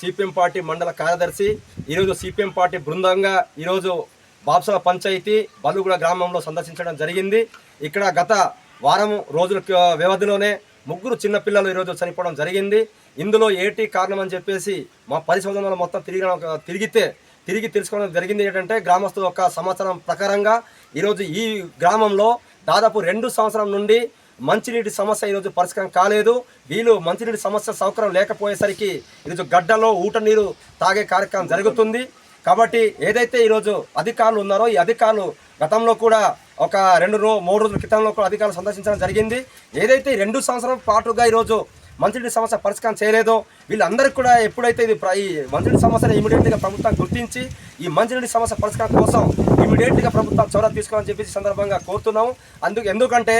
CPM party మండల కార్యదర్శి ఈరోజు సిపిఎం పార్టీ బృందంగా ఈరోజు బాప్సల పంచాయతీ బలుగుడ గ్రామంలో సందర్శించడం జరిగింది. ఇక్కడ గత వారం రోజుల వ్యవధిలోనే ముగ్గురు చిన్నపిల్లలు ఈరోజు చనిపోవడం జరిగింది. ఇందులో ఏటి కారణం అని చెప్పేసి మా పరిశోధనలు మొత్తం తిరిగి తిరిగితే తిరిగి తెలుసుకోవడం జరిగింది. ఏంటంటే గ్రామస్తుల యొక్క సమాచారం ప్రకారంగా ఈరోజు ఈ గ్రామంలో దాదాపు రెండు సంవత్సరం నుండి మంచినీటి సమస్య ఈరోజు పరిష్కారం కాలేదు. వీళ్ళు మంచినీటి సమస్య సౌకర్యం లేకపోయేసరికి ఈరోజు గడ్డలో ఊట నీరు తాగే కార్యక్రమం జరుగుతుంది. కాబట్టి ఏదైతే ఈరోజు అధికారులు ఉన్నారో ఈ అధికారులు గతంలో కూడా ఒక రెండు రో మూడు రోజుల క్రితంలో కూడా అధికారులు సందర్శించడం జరిగింది. ఏదైతే రెండు సంవత్సరాల పాటుగా ఈరోజు మంచినీటి సమస్య పరిష్కారం చేయలేదో వీళ్ళందరికీ కూడా ఎప్పుడైతే ఇది ప్ర- ఈ మంచినీటి సమస్యను ఇమీడియట్గా ప్రభుత్వం గుర్తించి ఈ మంచినీటి సమస్య పరిష్కారం కోసం ఇమీడియట్గా ప్రభుత్వం చొరవ తీసుకోవాలని చెప్పేసి సందర్భంగా కోరుతున్నాము. అందుకు ఎందుకంటే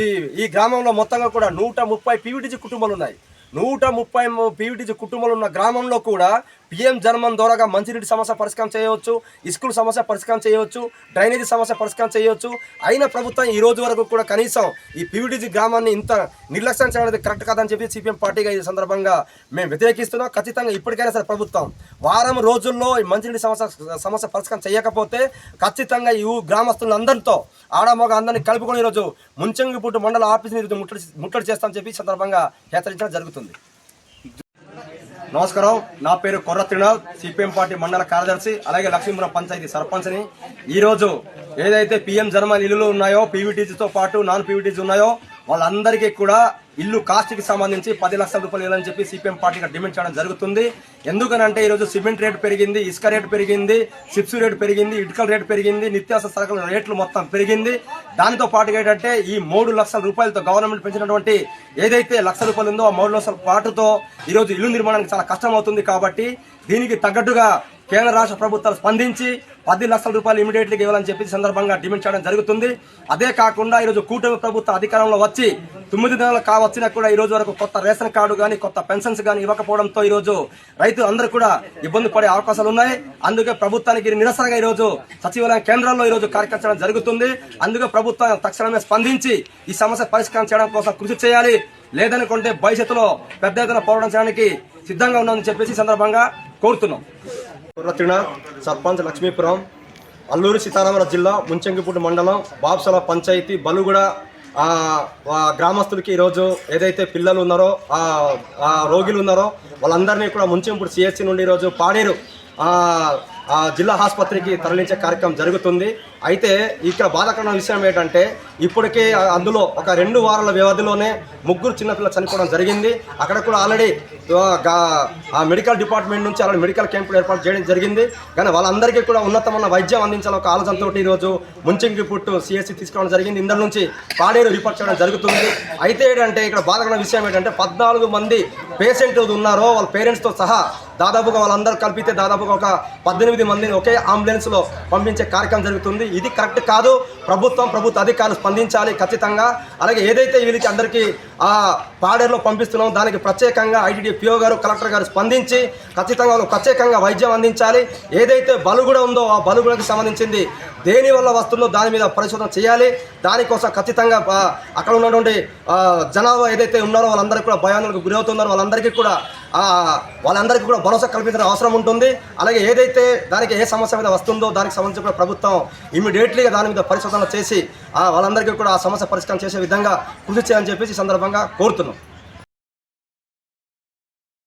ఈ ఈ గ్రామంలో మొత్తంగా కూడా నూట ముప్పై పీవీటీజీ కుటుంబాలు ఉన్నాయి. నూట ముప్పై పీవీటీజీ కుటుంబాలు ఉన్న గ్రామంలో కూడా పిఎం జన్మన్ ద్వారా మంచినీటి సమస్య పరిష్కారం చేయవచ్చు స్కూల్ సమస్య పరిష్కారం చేయవచ్చు డ్రైనేజీ సమస్య పరిష్కారం చేయవచ్చు. అయిన ప్రభుత్వం ఈ రోజు వరకు కూడా కనీసం ఈ పీవీడీజీ గ్రామాన్ని ఇంత నిర్లక్ష్యం చేయడం అనేది కరెక్ట్ కాదని చెప్పి సిపిఎం పార్టీగా ఈ సందర్భంగా మేము వ్యతిరేకిస్తున్నాం. ఖచ్చితంగా ఇప్పటికైనా సరే ప్రభుత్వం వారం రోజుల్లో ఈ మంచినీటి సమస్య సమస్య పరిష్కారం చేయకపోతే ఖచ్చితంగా ఈ ఊ- గ్రామస్తులందరితో ఆడమగ అందరినీ కలుపుకొని ఈరోజు ముంచంగిపుట్టు మండల ఆఫీస్ని ముట్టడి ముట్టడి చేస్తామని చెప్పి సందర్భంగా హెచ్చరించడం జరుగుతుంది. నమస్కారం. నా పేరు కొర్ర త్రినాథ్ సిపిఎం పార్టీ మండల కార్యదర్శి అలాగే లక్ష్మీపురం పంచాయతీ సర్పంచ్ని. ఈరోజు ఏదైతే పిఎం జన్మ ఇల్లులు ఉన్నాయో పీవీటీజీతో పాటు నాన్ పీవీటీజీ ఉన్నాయో వాళ్ళందరికీ కూడా ఇల్లు కాస్ట్కి సంబంధించి పది లక్షల రూపాయలు ఇవ్వాలని చెప్పి సిపిఎం పార్టీగా డిమాండ్ చేయడం జరుగుతుంది. ఎందుకనంటే ఈరోజు సిమెంట్ రేటు పెరిగింది ఇసుక రేటు పెరిగింది చిప్స్ రేటు పెరిగింది ఇటుకల రేటు పెరిగింది నిత్యావసర సరకుల రేట్లు మొత్తం పెరిగింది. దానితో పాటుగా ఏంటంటే ఈ మూడు లక్షల రూపాయలతో గవర్నమెంట్ పెంచినటువంటి ఏదైతే లక్ష రూపాయలు ఉందో ఆ మూడు లక్షల పాటుతో ఈరోజు ఇల్లు నిర్మాణానికి చాలా కష్టం అవుతుంది కాబట్టి దీనికి తగ్గట్టుగా కేంద్ర రాష్ట్ర ప్రభుత్వాలు స్పందించి పది లక్షల రూపాయలు ఇమీడియట్లీగా ఇవ్వాలని చెప్పి సందర్భంగా డిమాండ్ చేయడం జరుగుతుంది. అదే కాకుండా ఈరోజు కూటమి ప్రభుత్వం అధికారంలో వచ్చి తొమ్మిది నెలలు కావచ్చినా కూడా ఈ రోజు వరకు కొత్త రేషన్ కార్డు కానీ కొత్త పెన్షన్స్ కానీ ఇవ్వకపోవడంతో ఈరోజు రైతులు అందరూ కూడా ఇబ్బంది పడే అవకాశాలు ఉన్నాయి. అందుకే ప్రభుత్వానికి నిరసనగా ఈరోజు సచివాలయం కేంద్రాల్లో ఈరోజు కార్యకర్చడం జరుగుతుంది. అందుకే ప్రభుత్వం తక్షణమే స్పందించి ఈ సమస్య పరిష్కారం చేయడం కోసం కృషి చేయాలి. లేదనుకుంటే భవిష్యత్తులో పెద్ద ఎత్తున పోరాటం చేయడానికి సిద్ధంగా ఉన్నామని చెప్పేసి సందర్భంగా కోరుతున్నాం. కుర్రతిణ సర్పంచ్ లక్ష్మీపురం అల్లూరు సీతారామరాజు జిల్లా ముంచెంగిపూడి మండలం బాబ్సల పంచాయతీ బలుగూడ గ్రామస్తులకి ఈరోజు ఏదైతే పిల్లలు ఉన్నారో రోగులు ఉన్నారో వాళ్ళందరినీ కూడా ముంచెంపూడి సిఎస్సి నుండి ఈరోజు పాడేరు జిల్లా ఆసుపత్రికి తరలించే కార్యక్రమం జరుగుతుంది. అయితే ఇక్కడ బాధాకరమైన విషయం ఏంటంటే ఇప్పటికే అందులో ఒక రెండు వారాల వ్యవధిలోనే ముగ్గురు చిన్నపిల్లలు చనిపోవడం జరిగింది. అక్కడ కూడా ఆల్రెడీ గా- మెడికల్ డిపార్ట్మెంట్ నుంచి ఆల్రెడీ మెడికల్ క్యాంపులు ఏర్పాటు చేయడం జరిగింది. కానీ వాళ్ళందరికీ కూడా ఉన్నతమైన వైద్యం అందించాలని ఒక ఆలోచనతో ఈరోజు ముంచింగి పుట్టు సిఎస్సి తీసుకోవడం జరిగింది. ఇందరి నుంచి పాడేరు రిపోర్ట్ చేయడం జరుగుతుంది. అయితే ఏంటంటే ఇక్కడ బాధకరమైన విషయం ఏంటంటే పద్నాలుగు మంది పేషెంట్ ఉన్నారో వాళ్ళ పేరెంట్స్తో సహా దాదాపుగా వాళ్ళందరూ కలిపితే దాదాపుగా ఒక పద్దెనిమిది మందిని ఒకే అంబులెన్స్లో పంపించే కార్యక్రమం జరుగుతుంది. ఇది కరెక్ట్ కాదు. ప్రభుత్వం ప్రభుత్వ అధికారులు స్పందించాలి ఖచ్చితంగా. అలాగే ఏదైతే వీళ్ళకి అందరికీ ఆ పాడేరులో పంపిస్తున్నాం దానికి ప్రత్యేకంగా ఐటీడీ పిఓ గారు కలెక్టర్ గారు స్పందించి ఖచ్చితంగా వాళ్ళు ప్రత్యేకంగా వైద్యం అందించాలి. ఏదైతే బలుగుడ ఉందో ఆ బలుగుడకి సంబంధించింది దేని వల్ల వస్తుందో దాని మీద పరిశోధన చేయాలి. దానికోసం ఖచ్చితంగా అక్కడ ఉన్నటువంటి జనాభా ఏదైతే ఉన్నారో వాళ్ళందరికీ కూడా భయానికి గురవుతున్నారో వాళ్ళందరికీ కూడా వాళ్ళందరికీ కూడా భరోసా కల్పించడం అవసరం ఉంటుంది. అలాగే ఏదైతే దానికి ఏ సమస్య మీద వస్తుందో దానికి సంబంధించి కూడా ప్రభుత్వం ఇమీడియట్లీగా దాని మీద పరిశోధన చేసి వాళ్ళందరికీ కూడా ఆ సమస్య పరిష్కారం చేసే విధంగా కృషి చేయాలని చెప్పేసి సందర్భంగా కోరుతున్నాం.